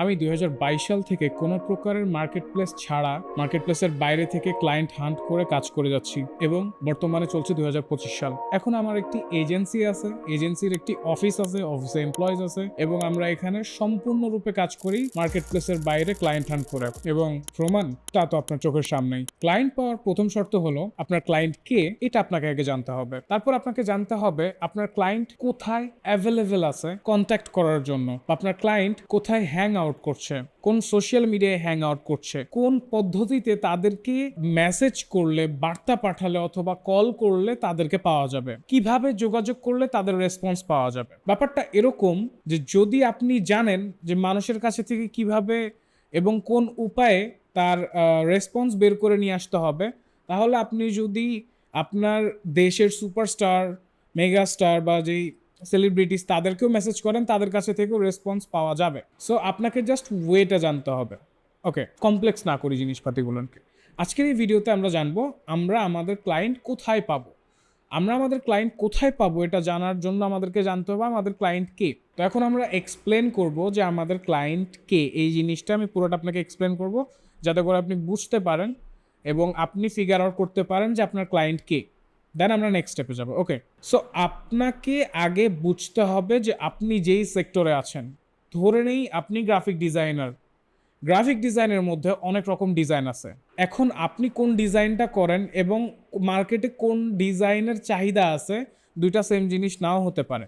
আমি দুই হাজার বাইশ সাল থেকে কোনো প্রকারের মার্কেট প্লেস ছাড়া মার্কেট প্লেসের বাইরে থেকে ক্লায়েন্ট হান্ট করে কাজ করে যাচ্ছি এবং বর্তমানে চলছে দু হাজার পঁচিশ সাল। এখন আমার একটি এজেন্সি আছে, এজেন্সির একটি অফিস আছে, অফিসে এমপ্লয়িজ আছে এবং আমরা এখানে সম্পূর্ণরূপে কাজ করি মার্কেট প্লেসের বাইরে ক্লায়েন্ট হান্ট করে। এবং প্রমাণ, তা তো আপনার চোখের সামনেই। ক্লায়েন্ট পাওয়ার প্রথম শর্ত হলো আপনার ক্লায়েন্ট কে, এটা আপনাকে আগে জানতে হবে। তারপর আপনাকে জানতে হবে আপনার ক্লায়েন্ট কোথায় অ্যাভেলেবেল আছে কন্ট্যাক্ট করার জন্য। আপনার ক্লায়েন্ট কোথায় হ্যাং আউট করছে? কোন সোশ্যাল মিডিয়ায় হ্যাং আউট করছে? কোন পদ্ধতিতে তাদেরকে মেসেজ করলে, বার্তা পাঠালে অথবা কল করলে তাদেরকে পাওয়া যাবে? কীভাবে যোগাযোগ করলে তাদের রেসপন্স পাওয়া যাবে? ব্যাপারটা এরকম যে যদি আপনি জানেন যে মানুষের কাছে থেকে কীভাবে এবং কোন উপায়ে তার রেসপন্স বের করে নিয়ে আসতে হবে, তাহলে আপনি যদি আপনার দেশের সুপারস্টার মেগাস্টার বা যেই সেলিব্রিটিস তাদেরকেও মেসেজ করেন, তাদের কাছে থেকেও রেসপন্স পাওয়া যাবে। সো আপনাকে জাস্ট ওয়েটা জানতে হবে। ওকে কমপ্লেক্স না করি জিনিসপাতিগুলোকে। আজকের এই ভিডিওতে আমরা জানব, আমরা আমাদের ক্লায়েন্ট কোথায় পাবো? আমরা আমাদের ক্লায়েন্ট কোথায় পাবো? এটা জানার জন্য আমাদেরকে জানতে হবে, আমাদের ক্লায়েন্ট কে? তো এখন আমরা এক্সপ্লেন করব যে আমাদের ক্লায়েন্ট কে। এই জিনিসটা আমি পুরোটা আপনাকে এক্সপ্লেন করব, যাতে করে আপনি বুঝতে পারেন এবং আপনি ফিগার আউট করতে পারেন যে আপনার ক্লায়েন্ট কে। দেন আমরা নেক্সট স্টেপে যাব। ওকে সো আপনাকে আগে বুঝতে হবে যে আপনি যেই সেক্টরে আছেন, ধরে নেই আপনি গ্রাফিক ডিজাইনার গ্রাফিক ডিজাইনের মধ্যে অনেক রকম ডিজাইন আছে। এখন আপনি কোন ডিজাইনটা করেন এবং মার্কেটে কোন ডিজাইনের চাহিদা আছে, দুইটা সেম জিনিস নাও হতে পারে।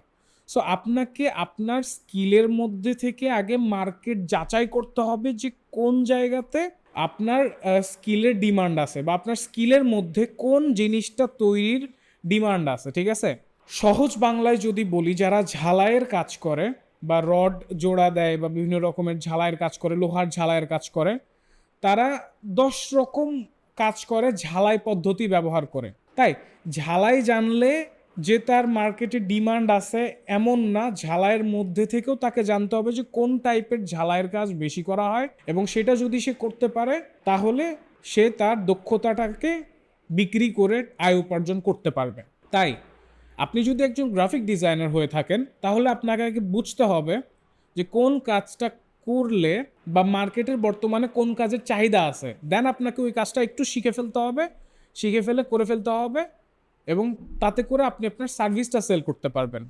সো আপনাকে আপনার স্কিলের মধ্যে থেকে আগে মার্কেট যাচাই করতে হবে যে কোন জায়গাতে আপনার স্কিলের ডিমান্ড আছে বা আপনার স্কিলের মধ্যে কোন জিনিসটা তৈরির ডিমান্ড আছে, ঠিক আছে? সহজ বাংলায় যদি বলি, যারা ঝালাইয়ের কাজ করে বা রড জোড়া দেয় বা বিভিন্ন রকমের ঝালাইয়ের কাজ করে, লোহার ঝালাইয়ের কাজ করে, তারা দশ রকম কাজ করে, ঝালাই পদ্ধতি ব্যবহার করে। তাই ঝালাই জানলে যে তার মার্কেটে ডিমান্ড আছে এমন না, ঝালাইয়ের মধ্যে থেকেও তাকে জানতে হবে যে কোন টাইপের ঝালাইয়ের কাজ বেশি করা হয় এবং সেটা যদি সে করতে পারে, তাহলে সে তার দক্ষতাটাকে বিক্রি করে আয় উপার্জন করতে পারবে। তাই আপনি যদি একজন গ্রাফিক ডিজাইনার হয়ে থাকেন, তাহলে আপনাকে বুঝতে হবে যে কোন কাজটা করলে বা মার্কেটের বর্তমানে কোন কাজের চাহিদা আছে। দেন আপনাকে ওই কাজটা একটু শিখে ফেলতে হবে, শিখে ফেলে করে ফেলতে হবে। এবং তাতে করে আপনি আপনার সার্ভিসটা সেল করতে পারবেন।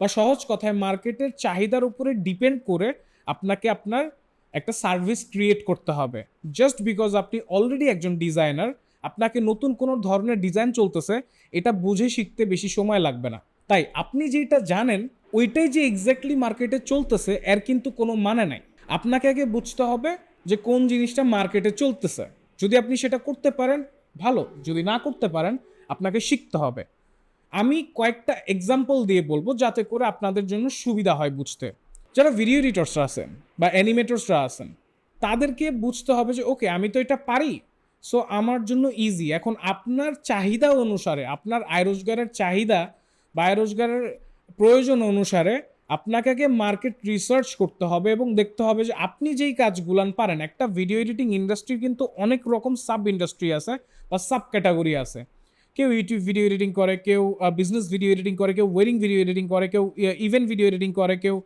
বা সহজ কথায় মার্কেটের চাহিদার উপরে ডিপেন্ড করে আপনাকে আপনার একটা সার্ভিস ক্রিয়েট করতে হবে। জাস্ট বিকজ আপনি অলরেডি একজন ডিজাইনার আপনাকে নতুন কোনো ধরনের ডিজাইন চলতেছে, এটা বুঝে শিখতে বেশি সময় লাগবে না। তাই আপনি যেটা জানেন, ওইটাই যে এক্স্যাক্টলি মার্কেটে চলতেছে, এর কিন্তু কোনো মানে নাই। আপনাকে আগে বুঝতে হবে যে কোন জিনিসটা মার্কেটে চলতেছে। যদি আপনি সেটা করতে পারেন, ভালো। যদি না করতে পারেন আপনাকে শিখতে হবে। আমি কয়েকটা এক্সাম্পল দিয়ে বলব যাতে করে আপনাদের জন্য সুবিধা হয় বুঝতে। যারা ভিডিও এডিটর্সরা আছেন বা অ্যানিমেটর্সরা আছেন, তাদেরকে বুঝতে হবে যে ওকে আমি তো এটা পারি। সো আমার জন্য ইজি এখন আপনার চাহিদা অনুসারে, আপনার আয় রোজগারের চাহিদা বা আয় রোজগারের প্রয়োজন অনুসারে আপনাকে আগে মার্কেট রিসার্চ করতে হবে এবং দেখতে হবে যে, আপনি যেই কাজগুলান পারেন, একটা ভিডিও এডিটিং ইন্ডাস্ট্রির কিন্তু অনেক রকম সাব ইন্ডাস্ট্রি আছে বা সাব ক্যাটাগরি আছে। কেউ ইউটিউব ভিডিও এডিটিং করে, কেউ বিজনেস ভিডিও এডিটিং করে, কেউ ওয়েডিং ভিডিও এডিটিং করে, কেউ ইভেন্ট ভিডিও এডিটিং করে, কেউ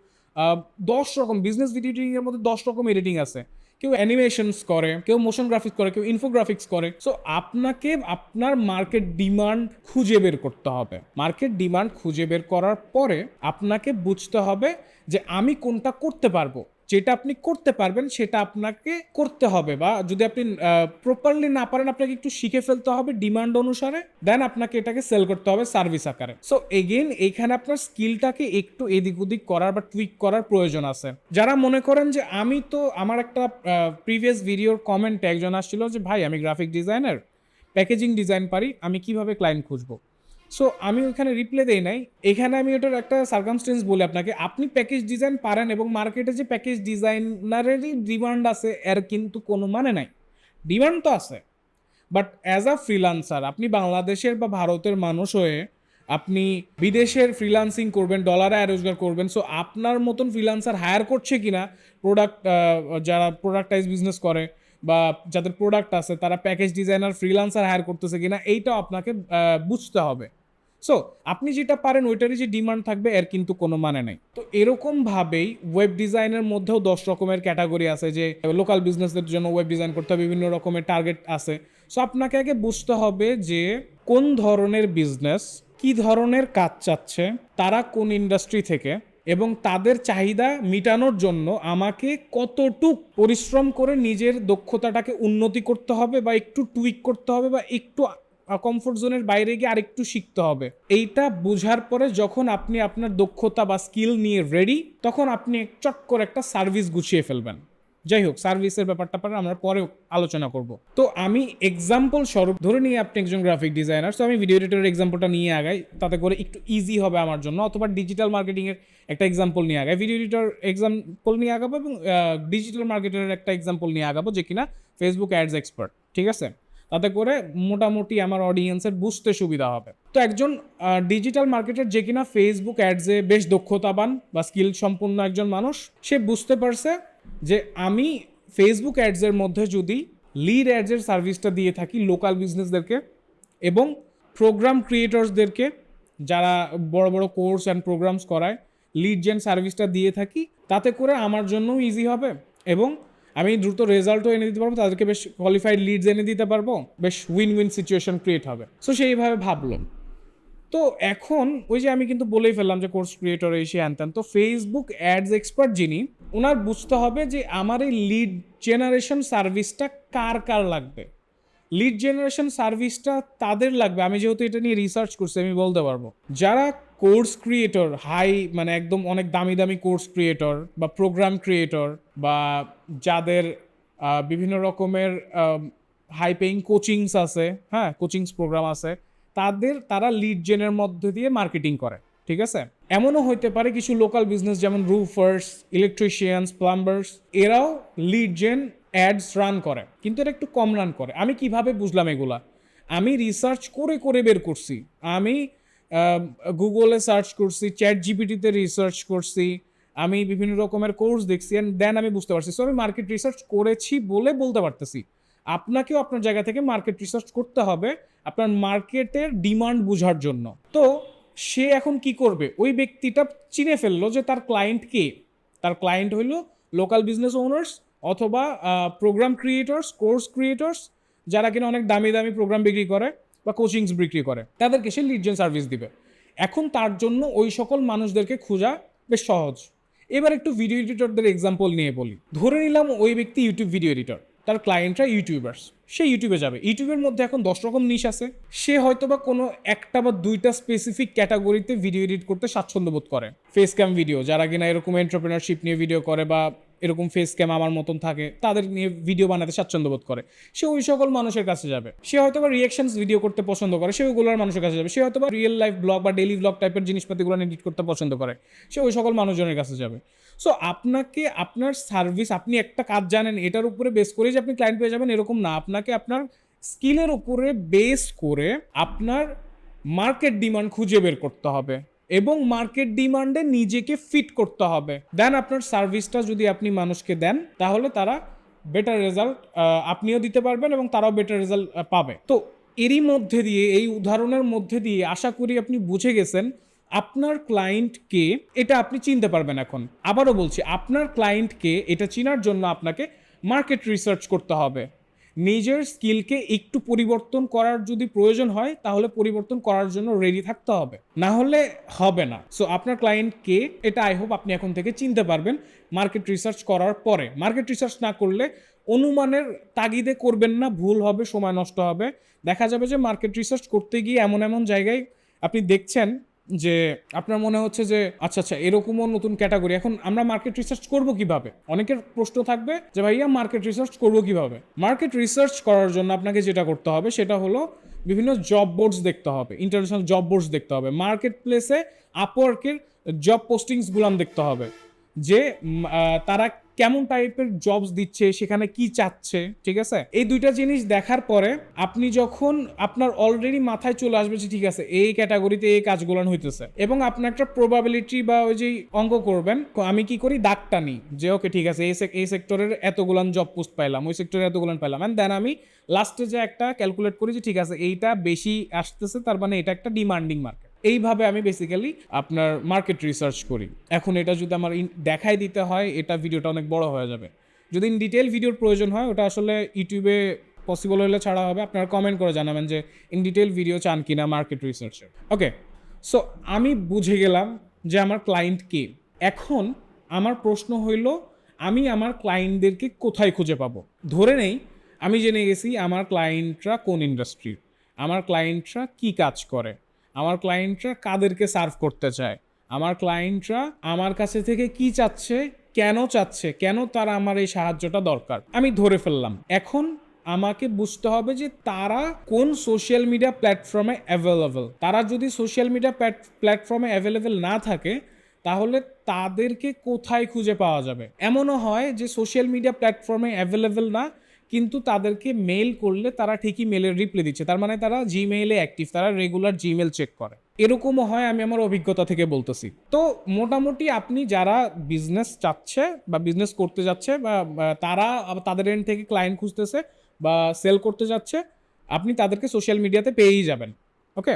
দশ রকম বিজনেস ভিডিও এডিটিংয়ের মধ্যে দশ রকম এডিটিং আছে। কেউ অ্যানিমেশনস করে, কেউ মোশন গ্রাফিক্স করে, কেউ ইনফোগ্রাফিক্স করে। সো আপনাকে আপনার মার্কেট ডিমান্ড খুঁজে বের করতে হবে। মার্কেট ডিমান্ড খুঁজে বের করার পরে আপনাকে বুঝতে হবে যে আমি কোনটা করতে পারব। যেটা আপনি করতে পারবেন, সেটা আপনাকে করতে হবে বা যদি আপনি প্রপারলি না পারেন, আপনাকে একটু শিখে ফেলতে হবে ডিমান্ড অনুসারে দেন আপনাকে এটাকে সেল করতে হবে সার্ভিস আকারে। সো এগেইন এইখানে আপনার স্কিলটাকে একটু এদিক ওদিক করার বা টুইক করার প্রয়োজন আছে। যারা মনে করেন যে আমি তো, আমার একটা প্রিভিয়াস ভিডিওর কমেন্টে একজন আসছিল যে, ভাই, আমি গ্রাফিক ডিজাইনার প্যাকেজিং ডিজাইন পারি, আমি কীভাবে ক্লায়েন্ট খুঁজবো? সো আমি ওখানে রিপ্লে দেই নাই। এখানে আমি ওটার একটা সার্কামস্টেন্স বলি আপনাকে। আপনি প্যাকেজ ডিজাইন পারেন এবং মার্কেটে যে প্যাকেজ ডিজাইনারেরই ডিমান্ড আছে, এর কিন্তু কোনো মানে নাই। ডিমান্ড তো আছে। বাট অ্যাজ আ ফ্রিলান্সার আপনি বাংলাদেশের বা ভারতের মানুষ হয়ে আপনি বিদেশের ফ্রিলান্সিং করবেন ডলারে রোজগার করবেন। সো আপনার মতন ফ্রিলান্সার হায়ার করছে কিনা প্রোডাক্ট যারা প্রোডাক্টাইজ বিজনেস করে বা যাদের প্রোডাক্ট আছে, তারা প্যাকেজ ডিজাইনার ফ্রিলান্সার হায়ার করতেছে কিনা, এইটাও আপনাকে বুঝতে হবে। সো আপনি যেটা পারেন, ওইটারই যে ডিমান্ড থাকবে, এর কিন্তু কোনো মানে নেই। তো এরকম ভাবেই ওয়েব ডিজাইনের মধ্যেও দশ রকমের ক্যাটাগরি আছে যে লোকাল বিজনেসের জন্য ওয়েব ডিজাইন করতে হবে, বিভিন্ন রকমের টার্গেট আছে। সো আপনাকে আগে বুঝতে হবে যে, কোন ধরনের বিজনেস কি ধরনের কাজ চাচ্ছে, তারা কোন ইন্ডাস্ট্রি থেকে, এবং তাদের চাহিদা মেটানোর জন্য আমাকে কতটুক পরিশ্রম করে নিজের দক্ষতাটাকে উন্নতি করতে হবে, বা একটু টুইক করতে হবে, বা একটু কমফোর্ট জোনের বাইরে গিয়ে আরেকটু শিখতে হবে। এইটা বোঝার পরে যখন আপনি আপনার দক্ষতা বা স্কিল নিয়ে রেডি তখন আপনি চট করে একটা সার্ভিস গুছিয়ে ফেলবেন। যাই হোক সার্ভিসের ব্যাপারটা পরে আমরা পরে আলোচনা করব। তো আমি এক্সাম্পল স্বরূপ ধরে নিয়ে আপনি একজন গ্রাফিক ডিজাইনার তো আমি ভিডিও এডিটরের এক্সাম্পলটা নিয়ে আগাই, তাতে করে একটু ইজি হবে আমার জন্য, অথবা ডিজিটাল মার্কেটিংয়ের একটা এক্সাম্পল নিয়ে আগাই। ভিডিও এডিটর এক্সাম্পল নিয়ে আগাবো এবং ডিজিটাল মার্কেটারের একটা এক্সাম্পল নিয়ে আগাবো যে কিনা ফেসবুক অ্যাডস এক্সপার্ট ঠিক আছে? তাতে করে মোটামুটি আমার অডিয়েন্সের বুঝতে সুবিধা হবে। তো একজন ডিজিটাল মার্কেটের যে কিনা ফেসবুক অ্যাডসে বেশ দক্ষতাবান বা স্কিল সম্পূর্ণ একজন মানুষ, সে বুঝতে পারছে যে আমি ফেসবুক অ্যাডসের মধ্যে যদি লিড অ্যাডসের সার্ভিসটা দিয়ে থাকি লোকাল বিজনেসদেরকে এবং প্রোগ্রাম ক্রিয়েটরসদেরকে যারা বড় বড় কোর্স অ্যান্ড প্রোগ্রামস করায় লিড জেন সার্ভিসটা দিয়ে থাকি, তাতে করে আমার জন্যও ইজি হবে এবং আমি দ্রুত রেজাল্টও এনে দিতে পারব, তাদেরকে বেশ কোয়ালিফাইড লিডস এনে দিতে পারব, বেশ উইন উইন সিচুয়েশন ক্রিয়েট হবে সো সেইভাবে ভাবলো। তো এখন ওই যে আমি কিন্তু বলেই ফেললাম যে কোর্স ক্রিয়েটর এসে আনতেন তো ফেসবুক অ্যাডস এক্সপার্ট যিনি ওনার বুঝতে হবে যে আমার এই লিড জেনারেশন সার্ভিসটা কার কার লাগবে। লিড জেনারেশন সার্ভিসটা তাদের লাগবে। আমি যেহেতু এটা নিয়ে রিসার্চ করছি, আমি বলতে পারব। যারা কোর্স ক্রিয়েটর, হাই মানে একদম অনেক দামি দামি কোর্স ক্রিয়েটর বা প্রোগ্রাম ক্রিয়েটর বা যাদের বিভিন্ন রকমের হাই পেইং কোচিংস আছে হ্যাঁ কোচিংস প্রোগ্রাম আছে, তাদের তারা লিড জেনের মধ্যে দিয়ে মার্কেটিং করে, ঠিক আছে? এমনও হইতে পারে কিছু লোকাল বিজনেস যেমন রুফার্স ইলেকট্রিশিয়ানস প্লাম্বার্স এরাও লিড জেন অ্যাডস রান করে, কিন্তু এটা একটু কম রান করে। আমি কীভাবে বুঝলাম এগুলা? আমি রিসার্চ করে করে বের করছি। আমি গুগলে সার্চ করছি চ্যাট জিপিটিতে রিসার্চ করছি, আমি বিভিন্ন রকমের কোর্স দেখছি অ্যান্ড দেন আমি বুঝতে পারছি। সো আমি মার্কেট রিসার্চ করেছি বলে বলতে পারতেছি। আপনাকেও আপনার জায়গা থেকে মার্কেট রিসার্চ করতে হবে আপনার মার্কেটের ডিমান্ড বোঝার জন্য। তো, সে এখন কি করবে? ওই ব্যক্তিটা চিনে ফেলল যে তার ক্লায়েন্ট কে? তার ক্লায়েন্ট হইল লোকাল বিজনেস ওনার্স অথবা প্রোগ্রাম ক্রিয়েটর্স কোর্স ক্রিয়েটর্স যারা কিনা অনেক দামি দামি প্রোগ্রাম বিক্রি করে। বা কোচিংস বিক্রি করে, তাদেরকে সে লিড জেন সার্ভিস দিবে। এখন তার জন্য ওই সকল মানুষদেরকে খোঁজা বেশ সহজ। এবার একটু ভিডিও এডিটরদের এক্সাম্পল নিয়ে বলি। ধরে নিলাম ওই ব্যক্তি ইউটিউব ভিডিও এডিটর তার ক্লায়েন্টরা ইউটিউবার্স সে ইউটিউবে যাবে। ইউটিউবের মধ্যে এখন দশ রকম নিশ আছে। সে হয়তো বা কোনো একটা বা দুইটা স্পেসিফিক ক্যাটাগরিতে ভিডিও এডিট করতে স্বাচ্ছন্দ্য বোধ করে। ফেস ক্যাম ভিডিও যারা কিনা এরকম এন্টারপ্রেনারশিপ নিয়ে ভিডিও করে বা এরকম ফেস ক্যাম আমার মতন থাকে, তাদের নিয়ে ভিডিও বানাতে স্বাচ্ছন্দ্য বোধ করে। সে ওই সকল মানুষের কাছে যাবে। সে হয়তো বা রিয়াকশনস ভিডিও করতে পছন্দ করে, সে ওইগুলোর মানুষের কাছে যাবে। সে হয়তো বা রিয়েল লাইফ ব্লগ বা ডেইলি ব্লগ টাইপের জিনিসপাতিগুলো এডিট করতে পছন্দ করে। সে ওই সকল মানুষজনের কাছে যাবে। সো আপনাকে আপনার সার্ভিস আপনি একটা কাজ জানেন, এটার উপরে বেস করে যে আপনি ক্লায়েন্ট পেয়ে যাবেন, এরকম না। আপনাকে আপনার স্কিলের উপরে বেস করে আপনার মার্কেট ডিমান্ড খুঁজে বের করতে হবে। এবং মার্কেট ডিমান্ডে নিজেকে ফিট করতে হবে। দেন আপনার সার্ভিসটা যদি আপনি মানুষকে দেন, তাহলে তারা বেটার রেজাল্ট আপনিও দিতে পারবেন এবং তারাও বেটার রেজাল্ট পাবে। তো এরই মধ্যে দিয়ে, এই উদাহরণের মধ্যে দিয়ে আশা করি আপনি বুঝে গেছেন আপনার ক্লায়েন্টকে এটা আপনি চিনতে পারবেন এখন। আবারও বলছি, আপনার ক্লায়েন্টকে এটা চেনার জন্য আপনাকে মার্কেট রিসার্চ করতে হবে। নিজের স্কিলকে একটু পরিবর্তন করার যদি প্রয়োজন হয়, তাহলে পরিবর্তন করার জন্য রেডি থাকতে হবে। না হলে হবে না। সো আপনার ক্লায়েন্ট কে, এটা আই হোপ আপনি এখন থেকে চিনতে পারবেন মার্কেট রিসার্চ করার পরে। মার্কেট রিসার্চ না করলে অনুমানের তাগিদে করবেন না, ভুল হবে, সময় নষ্ট হবে। দেখা যাবে যে মার্কেট রিসার্চ করতে গিয়ে এমন এমন জায়গায় আপনি দেখছেন যে আপনার মনে হচ্ছে যে আচ্ছা আচ্ছা এরকমও নতুন ক্যাটাগরি। এখন আমরা মার্কেট রিসার্চ করব কীভাবে? অনেকের প্রশ্ন থাকবে যে, ভাইয়া মার্কেট রিসার্চ করব কীভাবে? মার্কেট রিসার্চ করার জন্য আপনাকে যেটা করতে হবে, সেটা হলো বিভিন্ন জব বোর্ডস দেখতে হবে ইন্টারন্যাশনাল জব বোর্ডস দেখতে হবে মার্কেট প্লেসে আপওয়ার্কের জব পোস্টিংসগুলো দেখতে হবে। যে তারা কেমন টাইপের জবস দিচ্ছে, সেখানে কি চাচ্ছে, ঠিক আছে? এই দুইটা জিনিস দেখার পরে আপনি যখন আপনার অলরেডি মাথায় চলে আসবে যে, ঠিক আছে, এই ক্যাটাগরিতে এই কাজগুলো হইতেছে এবং আপনার একটা প্রবাবিলিটি বা ওই যে অঙ্ক করবেন আমি কি করি? দাগ টানি যে ওকে ঠিক আছে, এই এই সেক্টরের এতগুলান জব পোস্ট পাইলাম, ওই সেক্টরে এতগুলান পাইলাম অ্যান্ড দেন আমি লাস্টে যে একটা ক্যালকুলেট করি যে, ঠিক আছে, এইটা বেশি আসতেছে, তার মানে এটা একটা ডিমান্ডিং মার্কেট এইভাবে আমি বেসিক্যালি আপনার মার্কেট রিসার্চ করি। এখন এটা যদি আমার দেখাই দিতে হয়, এটা ভিডিওটা অনেক বড় হয়ে যাবে। যদি ইন ডিটেল ভিডিওর প্রয়োজন হয়, ওটা আসলে ইউটিউবে পসিবল হলে ছাড়া হবে। আপনারা কমেন্ট করে জানাবেন যে ইন ডিটেল ভিডিও চান কিনা মার্কেট রিসার্চের ওকে সো আমি বুঝে গেলাম যে আমার ক্লায়েন্ট কে। এখন আমার প্রশ্ন হইল, আমি আমার ক্লায়েন্টদেরকে কোথায় খুঁজে পাবো? ধরে নেই, আমি জেনে গেছি আমার ক্লায়েন্টরা কোন ইন্ডাস্ট্রির আমার ক্লায়েন্টরা কি কাজ করে? আমার ক্লায়েন্টরা কাদেরকে সার্ভ করতে চায়? আমার ক্লায়েন্টরা আমার কাছে থেকে কি চাচ্ছে? কেন চাচ্ছে? কেন তারা আমার এই সাহায্যটা দরকার? আমি ধরে ফেললাম। এখন আমাকে বুঝতে হবে যে তারা কোন সোশ্যাল মিডিয়া প্ল্যাটফর্মে অ্যাভেলেবল তারা যদি সোশ্যাল মিডিয়া প্ল্যাটফর্মে অ্যাভেলেবেল না থাকে, তাহলে তাদেরকে কোথায় খুঁজে পাওয়া যাবে? এমনও হয় যে সোশ্যাল মিডিয়া প্ল্যাটফর্মে অ্যাভেলেবেল না কিন্তু তাদেরকে মেল করলে তারা ঠিকই মেলের রিপ্লাই দিচ্ছে। তার মানে তারা জিমেইলে অ্যাক্টিভ তারা রেগুলার জিমেল চেক করে। এরকমও হয়, আমি আমার অভিজ্ঞতা থেকে বলতেছি। তো মোটামুটি আপনি যারা বিজনেস চাচ্ছে বা বিজনেস করতে যাচ্ছে বা তারা তাদের এন্ড থেকে ক্লায়েন্ট খুঁজতেছে বা সেল করতে যাচ্ছে, আপনি তাদেরকে সোশ্যাল মিডিয়াতে পেয়েই যাবেন। ওকে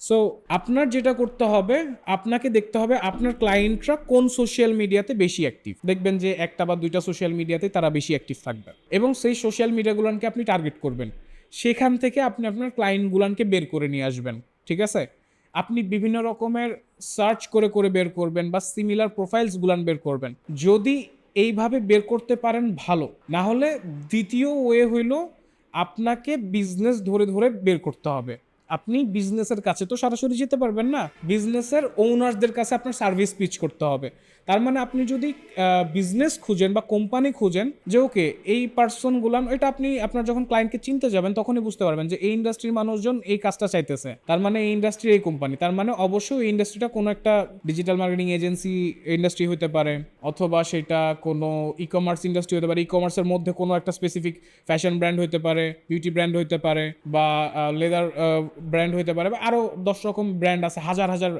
সো আপনার যেটা করতে হবে, আপনাকে দেখতে হবে আপনার ক্লায়েন্টরা কোন সোশ্যাল মিডিয়াতে বেশি অ্যাক্টিভ দেখবেন যে একটা বা দুইটা সোশ্যাল মিডিয়াতে তারা বেশি অ্যাক্টিভ থাকবে। এবং সেই সোশ্যাল মিডিয়াগুলোকে আপনি টার্গেট করবেন। সেখান থেকে আপনি আপনার ক্লায়েন্টগুলানকে বের করে নিয়ে আসবেন। ঠিক আছে? আপনি বিভিন্ন রকমের সার্চ করে করে বের করবেন বা সিমিলার প্রোফাইলসগুলান বের করবেন। যদি এইভাবে বের করতে পারেন, ভালো। না হলে দ্বিতীয় ওয়ে হইল আপনাকে বিজনেস ধরে ধরে বের করতে হবে। আপনি বিজনেসের কাছে তো সরাসরি যেতে পারবেন না। বিজনেসের ওনারদের কাছে আপনার সার্ভিস পিচ করতে হবে। তার মানে আপনি যদি বিজনেস খুঁজেন বা কোম্পানি খুঁজেন, যে ওকে, এই পার্সনগুলান এটা আপনি, আপনার যখন ক্লায়েন্টকে চিনতে যাবেন, তখনই বুঝতে পারবেন যে এই ইন্ডাস্ট্রির মানুষজন এই কাজটা চাইতেছে। তার মানে এই ইন্ডাস্ট্রির এই কোম্পানি তার মানে অবশ্যই এই ইন্ডাস্ট্রিটা কোনো একটা ডিজিটাল মার্কেটিং এজেন্সি ইন্ডাস্ট্রি হতে পারে, অথবা সেটা কোনো ই কমার্স ইন্ডাস্ট্রি হতে পারে ই কমার্সের মধ্যে কোনো একটা স্পেসিফিক ফ্যাশন ব্র্যান্ড হতে পারে বিউটি ব্র্যান্ড হতে পারে, বা লেদার ব্র্যান্ড হতে পারে, বা আরও দশ রকম ব্র্যান্ড আছে, হাজার হাজার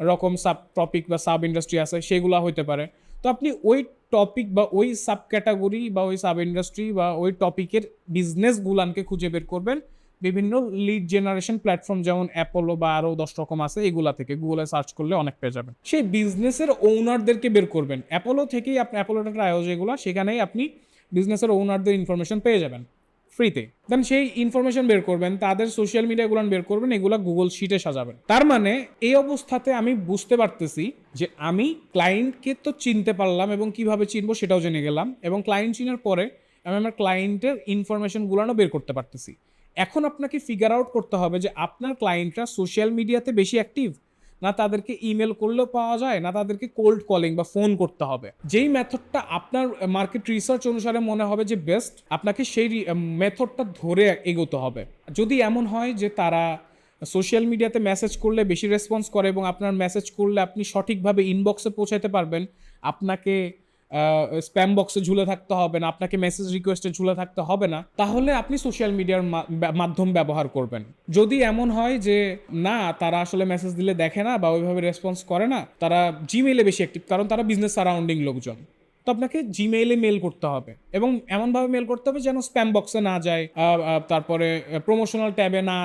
রকম সাব টপিক বা সাব ইন্ডাস্ট্রি আছে, সেগুলো হতে পারে। তো আপনি ওই টপিক বা ওই সাব ক্যাটাগরি বা ওই সাব ইন্ডাস্ট্রি বা ওই টপিকের বিজনেসগুলানকে খুঁজে বের করবেন। বিভিন্ন লিড জেনারেশন প্ল্যাটফর্ম যেমন অ্যাপোলো বা আরও দশ রকম আছে, এগুলা থেকে গুগলে সার্চ করলে অনেক পেয়ে যাবেন। সেই বিজনেসের ওনারদেরকে বের করবেন। অ্যাপোলো থেকেই আপনি অ্যাপোলো ট্রায়ো যেগুলো, সেখানেই আপনি বিজনেসের ওনারদের ইনফরমেশন পেয়ে যাবেন। ফ্রিতে দেন সেই ইনফরমেশন বের করবেন, তাদের সোশ্যাল মিডিয়াগুলো বের করবেন, এগুলো গুগল শিটে সাজাবেন। তার মানে এই অবস্থাতে আমি বুঝতে পারতেছি যে আমি ক্লায়েন্টকে তো চিনতে পারলাম এবং কীভাবে চিনবো সেটাও জেনে গেলাম এবং ক্লায়েন্ট চিনার পরে আমি আমার ক্লায়েন্টের ইনফরমেশনগুলোও বের করতে পারতেছি। এখন আপনাকে ফিগার আউট করতে হবে যে আপনার ক্লায়েন্টরা সোশ্যাল মিডিয়াতে বেশি অ্যাক্টিভ না তাদেরকে ইমেল করলেও পাওয়া যায়, না তাদেরকে কোল্ড কলিং বা ফোন করতে হবে। যেই মেথডটা আপনার মার্কেট রিসার্চ অনুসারে মনে হবে যে বেস্ট আপনাকে সেই মেথডটা ধরে এগোতে হবে। যদি এমন হয় যে তারা সোশ্যাল মিডিয়াতে মেসেজ করলে বেশি রেসপন্স করে এবং আপনার মেসেজ করলে আপনি সঠিকভাবে ইনবক্সে পৌঁছাতে পারবেন, আপনাকে স্প্যাম বক্সে ঝুলে থাকতে হবে না, আপনাকে মেসেজ রিকোয়েস্টে ঝুলে থাকতে হবে না, তাহলে আপনি সোশ্যাল মিডিয়ার মাধ্যম ব্যবহার করবেন। যদি এমন হয় যে, না, তারা আসলে মেসেজ দিলে দেখে না বা ওইভাবে রেসপন্স করে না, তারা জিমেইলে বেশি অ্যাক্টিভ কারণ তারা বিজনেস সারাউন্ডিং লোকজন। তো আপনাকে জিমেইলে মেল করতে হবে এবং এমনভাবে মেল করতে হবে যেন স্প্যাম বক্সে না যায় তারপরে প্রমোশনাল ট্যাবে না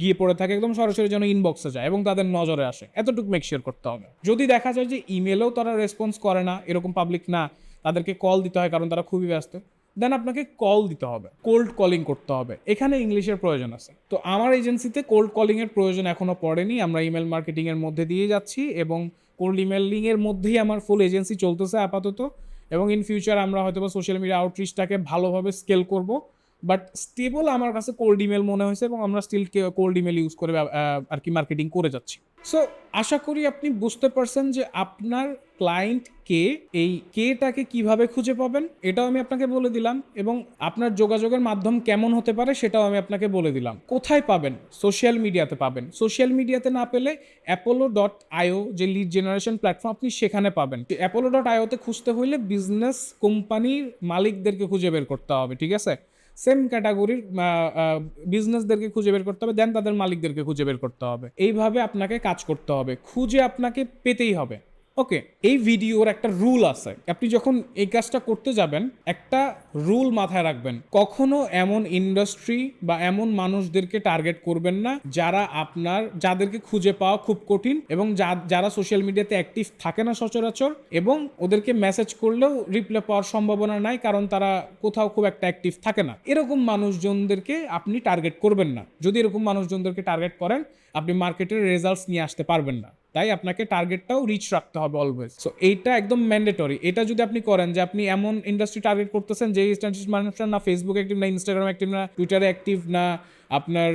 গিয়ে পড়ে থাকে, একদম সরাসরি যেন ইনবক্সে যায় এবং তাদের নজরে আসে। এতটুকু মেক শিওর করতে হবে। যদি দেখা যায় যে ইমেলেও তারা রেসপন্স করে না, এরকম পাবলিক না, তাদেরকে কল দিতে হয় কারণ তারা খুবই ব্যস্ত দেন আপনাকে কল দিতে হবে কোল্ড কলিং করতে হবে। এখানে ইংলিশের প্রয়োজন আছে। তো আমার এজেন্সিতে কোল্ড কলিংয়ের প্রয়োজন এখনও পড়েনি, আমরা ইমেল মার্কেটিংয়ের মধ্যে দিয়ে যাচ্ছি এবং কোল্ড ইমেলিংয়ের মধ্যেই আমার ফুল এজেন্সি চলতেছে আপাতত। এবং ইন ফিউচার আমরা হয়তো সোশ্যাল মিডিয়া আউটরিচটাকে ভালোভাবে স্কেল করব। বাট স্টেবল আমার কাছে কোল্ড ইমেল মনে হয়েছে এবং আমরা স্টিল কোল্ড ইমেল ইউজ করে আর কি মার্কেটিং করে যাচ্ছি। সো আশা করি আপনি বুঝতে পারছেন যে আপনার ক্লায়েন্ট কে, এই কেটাকে কীভাবে খুঁজে পাবেন, এটাও আমি আপনাকে বলে দিলাম এবং আপনার যোগাযোগের মাধ্যম কেমন হতে পারে সেটাও আমি আপনাকে বলে দিলাম। কোথায় পাবেন? সোশ্যাল মিডিয়াতে পাবেন। সোশ্যাল মিডিয়াতে না পেলে অ্যাপোলো ডট আইও যে লিড জেনারেশন প্ল্যাটফর্ম আপনি সেখানে পাবেন। অ্যাপোলো ডট আইওতে খুঁজতে হইলে বিজনেস কোম্পানির মালিকদেরকে খুঁজে বের করতে হবে, ঠিক আছে? সেম ক্যাটাগরির বিজনেসদেরকে খুঁজে বের করতে হবে দেন তাদের মালিকদেরকে খুঁজে বের করতে হবে। এইভাবে আপনাকে কাজ করতে হবে। খুঁজে আপনাকে পেতেই হবে। ওকে, এই ভিডিওর একটা রুল আছে। আপনি যখন এই কাজটা করতে যাবেন, একটা রুল মাথায় রাখবেন। কখনো এমন ইন্ডাস্ট্রি বা এমন মানুষদেরকে টার্গেট করবেন না, যারা আপনার, যাদেরকে খুঁজে পাওয়া খুব কঠিন এবং যারা সোশ্যাল মিডিয়াতে অ্যাক্টিভ থাকে না সচরাচর এবং ওদেরকে মেসেজ করলেও রিপ্লাই পাওয়ার সম্ভাবনা নাই, কারণ তারা কোথাও খুব একটা অ্যাক্টিভ থাকে না। এরকম মানুষজনদেরকে আপনি টার্গেট করবেন না। যদি এরকম মানুষজনদেরকে টার্গেট করেন, আপনি মার্কেটের রেজাল্টস নিয়ে আসতে পারবেন না। তাই আপনাকে টার্গেটটাও রিচ রাখতে হবে অলওয়েজ সো এইটা একদম ম্যান্ডেটরি এটা যদি আপনি করেন যে আপনি এমন ইন্ডাস্ট্রি টার্গেট করতেছেন যে ইন্ডাস্ট্রি মানুষরা না ফেসবুক অ্যাক্টিভ না ইনস্টাগ্রাম অ্যাক্টিভ না টুইটারে অ্যাক্টিভ না আপনার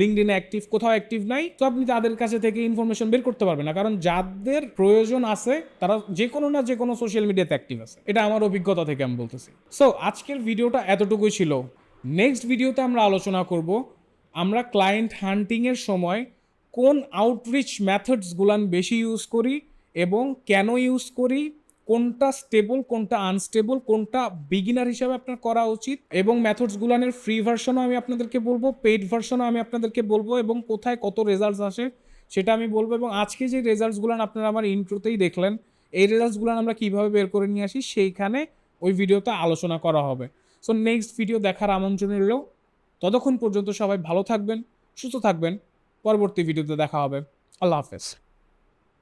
লিঙ্কডিনে অ্যাক্টিভ কোথাও অ্যাক্টিভ নাই, তো আপনি তাদের কাছে থেকে ইনফরমেশন বের করতে পারবেন না। কারণ যাদের প্রয়োজন আছে, তারা যে কোনো না যে কোনো সোশ্যাল মিডিয়াতে অ্যাক্টিভ আছে। এটা আমার অভিজ্ঞতা থেকে আমি বলতেছি। সো আজকের ভিডিওটা এতটুকুই ছিল। নেক্সট ভিডিওতে আমরা আলোচনা করব, আমরা ক্লায়েন্ট হান্টিংয়ের সময় কোন আউটরিচ মেথডসগুলান বেশি ইউজ করি এবং কেন ইউজ করি, কোনটা স্টেবল কোনটা আনস্টেবল কোনটা বিগিনার হিসাবে আপনার করা উচিত এবং মেথডসগুলানের ফ্রি ভার্সনও আমি আপনাদেরকে বলব পেইড ভার্সনও আমি আপনাদেরকে বলব এবং কোথায় কত রেজাল্টস আসে সেটা আমি বলব এবং আজকে যে রেজাল্টসগুলান আপনারা আমার ইন্ট্রোতেই দেখলেন, এই রেজাল্টসগুলান আমরা কীভাবে বের করে নিয়ে আসি সেইখানে ওই ভিডিওতে আলোচনা করা হবে। সো নেক্সট ভিডিও দেখার আমন্ত্রণ রইল। ততক্ষণ পর্যন্ত সবাই ভালো থাকবেন, সুস্থ থাকবেন। পরবর্তী ভিডিওতে দেখা হবে। আল্লাহ হাফেজ।